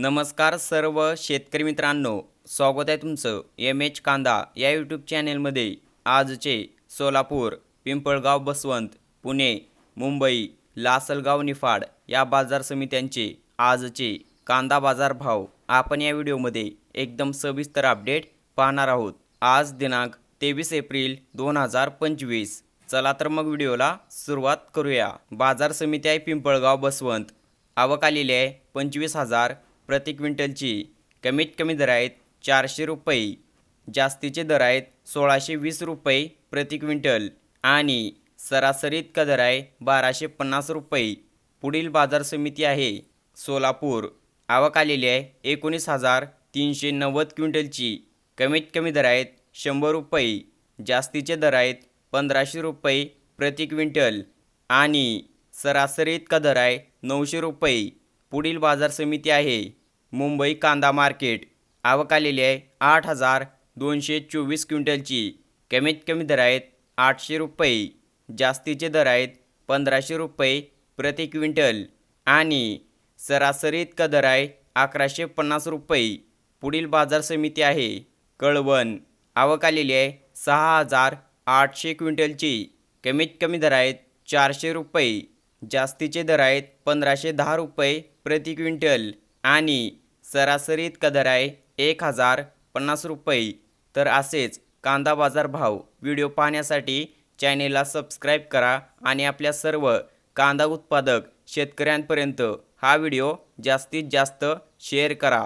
नमस्कार सर्व शेतकरी मित्रांनो स्वागत आहे तुमचं एम एच कांदा या यूट्यूब चॅनेलमध्ये आजचे सोलापूर पिंपळगाव बसवंत पुणे मुंबई लासलगाव निफाड या बाजार समित्यांचे आजचे कांदा बाजार भाव आपण या व्हिडिओमध्ये एकदम सविस्तर अपडेट पाहणार आहोत. आज दिनांक तेवीस एप्रिल दोन हजार पंचवीस. चला तर मग व्हिडिओला सुरुवात करूया. बाजार समिती आहे पिंपळगाव बसवंत. आवक आलेली आहे पंचवीस हजार प्रति क्विंटलची कमीत कमी दर आहेत चारशे रुपये जास्तीचे दर आहेत सोळाशे वीस रुपये प्रति क्विंटल आणि सरासरी इतका दर आहे बाराशे पन्नास रुपये. पुढील बाजार समिती आहे सोलापूर. आवक आलेली आहे एकोणीस हजार तीनशे नव्वद क्विंटलची. कमीत कमी दर आहेत शंभर रुपये जास्तीचे दर आहेत पंधराशे रुपये प्रति क्विंटल आणि सरासरी इतका दर आहे नऊशे रुपये. पुढील बाजार समिती आहे मुंबई कांदा मार्केट. आवक आलेली आहे आठ हजार दोनशे चोवीस क्विंटलची. कमीत कमी दर आहेत आठशे रुपये. जास्तीचे दर आहेत पंधराशे रुपये प्रति क्विंटल. आणि सरासरी इतका दर आहे अकराशे पन्नास रुपये. पुढील बाजार समिती आहे कळवण. आवक आलेली आहे सहा हजार आठशे क्विंटलची. कमीत कमी दर आहेत चारशे रुपये. जास्तीचे दर आहेत पंधराशे दहा रुपये प्रति क्विंटल. आणि सरासरी इतका आहे एक हजार पन्नास रुपये. तर असेच कांदा बाजार भाव व्हिडिओ पाहण्यासाठी चॅनेलला सबस्क्राईब करा आणि आपल्या सर्व कांदा उत्पादक शेतकऱ्यांपर्यंत हा व्हिडिओ जास्तीत जास्त शेअर करा.